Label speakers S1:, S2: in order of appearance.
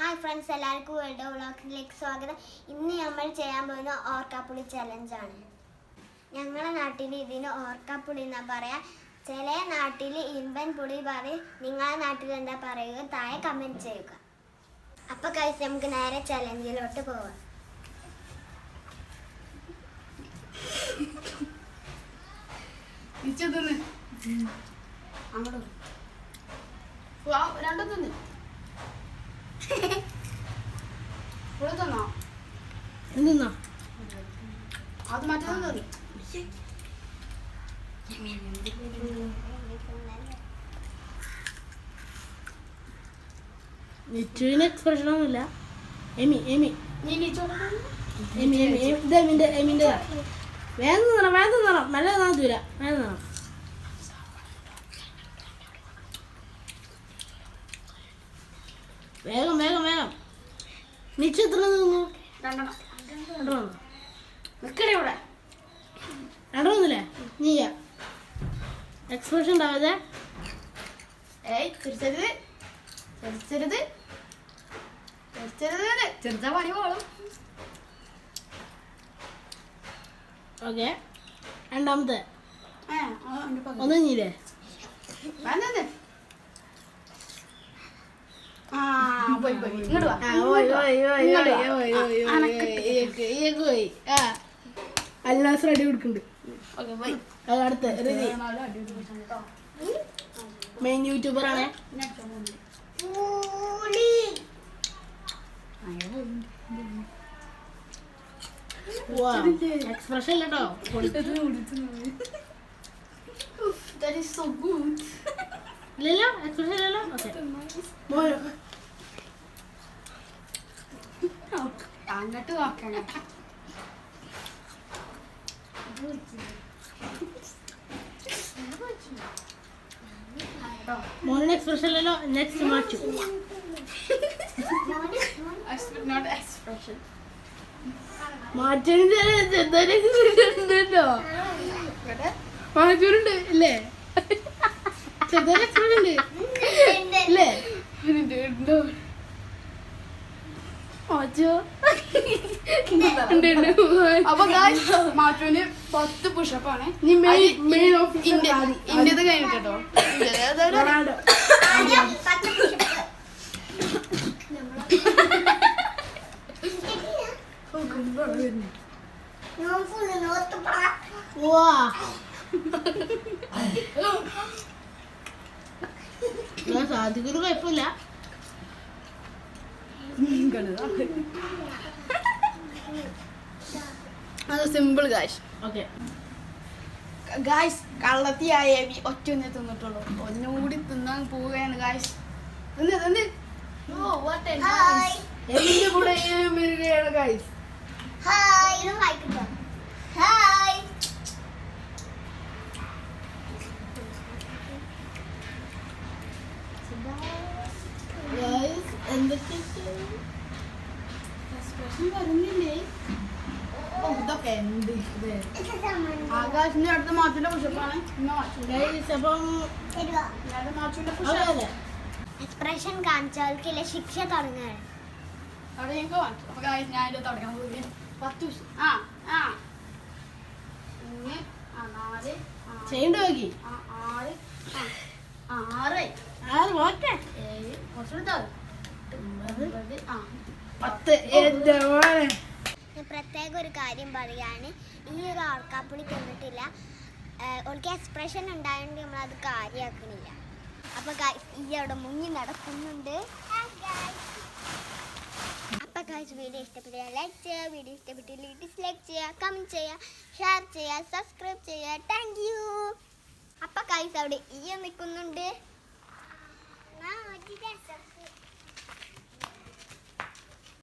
S1: Hi friends എല്ലാവർക്കും world വ്ളോഗിലേക്ക് സ്വാഗതം. ഇന്ന് നമ്മൾ ചെയ്യാൻ പോകുന്ന ഓർക്കാപ്പുളി ചലഞ്ചാണ് ഞങ്ങളുടെ നാട്ടിൽ ഇതിന് ഓർക്കാപ്പുളി എന്നാ പറയാ. ചില നാട്ടിൽ ഇമ്പൻ പുളി പറയും. നിങ്ങളുടെ നാട്ടിൽ എന്താ പറയുക? താഴെ കമന്റ് ചെയ്യുക. അപ്പോൾ കഴിച്ച് നമുക്ക് നേരെ ചലഞ്ചിലോട്ട് പോവാം.
S2: അങ്ങോട്ട് രണ്ടും തിന്ന്. അത് മറ്റൊന്നും തിന്നു
S3: നെറ്റുവിന് എക്സ്പ്രഷൻ ഒന്നുമില്ല എമി എമി എമി എമി എമിന്റെ എമിന്റെ വേഗം നിറം വേഗം നിറം നല്ല നാത്തൂല വേഗം നിറം വേഗം വേഗം വേഗം. നിച്ചു എത്ര നിന്നു?
S2: രണ്ടെണ്ണം.
S3: രണ്ടെണ്ണം.
S2: നിക്കടെ ഇവിടെ
S3: രണ്ടെണ്ണില്ലേ നീയ എക്സ്പ്രഷൻ ഉണ്ടാവാതെ.
S2: ഏയ് പണി പോളും
S3: ഓക്കെ രണ്ടാമത്തെ. ഒന്ന് നീലേ
S2: വേണ്ടത് ആ.
S3: അല്ലാസ് റെഡി കൊടുക്കുന്നുണ്ട്.
S2: ഓക്കെ പോയി.
S3: അത് അടുത്ത റെഡി. മെയിൻ യൂട്യൂബർ ആണ്. എക്സ്പ്രഷൻ ഇല്ലട്ടോ.
S2: That is so good.
S3: ഇല്ലല്ലോ എക്സ്പ്രഷൻ ഇല്ലല്ലോ ഓക്കെ
S2: അങ്ങോട്ട് നോക്കണം
S3: എക്സ്പ്രഷൻ ഇല്ലല്ലോ നെക്സ്റ്റ് മാച്ചു
S2: നോട്ട് എക്സ്പ്രഷൻ
S3: മാറ്റണ്ടോ ഇല്ലേ ചെറുതൊരു എക്സ്പ്രഷൻ ഉണ്ട് ഇല്ലേ മാച്ചോ ഉണ്ട്
S2: അപ്പൊ ഗായ്സ് മാറ്റുവിന് പത്ത് പുഷപ്പാണ്
S3: നീ മെയിൻ മെയിൻ ഓഫീസർ
S2: ഇന്ത്യ ഇന്ത്യത് കഴിഞ്ഞിട്ടോ
S3: വാ സാധിക്കൊരു കുഴപ്പമില്ല.
S2: അത് സിമ്പിൾ ഗായ്സ്
S3: ഓക്കെ
S2: ഗായ്സ് കള്ളത്തിയായ എബി ഒറ്റ ഒന്നേ തിന്നിട്ടുള്ളൂ. ഒന്നും കൂടി തിന്നാൻ പോവുകയാണ് ഗായ്സ് തിന്ന് തിന്ന്. ഓ വാട്ട്
S1: ഹായ്
S3: എന്റെ കൂടെ ഗായ്സ് ഗൈസ്
S1: ഹായ് ഇത് വായിക്കട്ടോ ഹായ്
S2: ആകാശിന്റെ അടുത്ത മാച്ചുന്റെ പുഷപ്പാണ്
S1: എക്സ്പ്രഷൻ കാണിച്ചവർക്കില്ല ശിക്ഷ തുടങ്ങുകയാണ്
S2: അവിടെ ഞങ്ങൾക്ക് മാച്ചു അപ്പൊ guys, ഞാൻ തുടങ്ങാൻ പത്ത് ആ ആ. മൂന്ന് ആ നാല് ആ
S3: ചെയ്യണ്ട നോക്കി.
S2: ആ, ആറ് ആ, ആറ്.
S3: ആറ് ഓക്കെ.
S2: ഏഴ് കുറച്ചുകൂടി
S3: പത്ത്. എന്റെ മോനെ?
S1: ഞാൻ പ്രത്യേക ഒരു കാര്യം പറയാണ്. ഈ ഒരു ഓർക്കാപ്പുളി തിന്നിട്ടില്ല ഓൾക്ക് എക്സ്പ്രഷൻ നമ്മൾ അത് കാര്യമാക്കണില്ല അപ്പൊ ഈ അവിടെ മുങ്ങി നടക്കുന്നുണ്ട്. അപ്പൊ കാഴ്ച വീഡിയോ ഇഷ്ടപ്പെട്ടാൽ ലൈക്ക് ചെയ്യുക. വീഡിയോ ഇഷ്ടപ്പെട്ടില്ലെങ്കിൽ ഡിസ്ലൈക്ക് ചെയ്യുക കമന്റ് ചെയ്യുക ഷെയർ ചെയ്യുക സബ്സ്ക്രൈബ് ചെയ്യുക. താങ്ക് യു അപ്പൊ കാഴ്ച അവിടെ ഈ നിൽക്കുന്നുണ്ട്.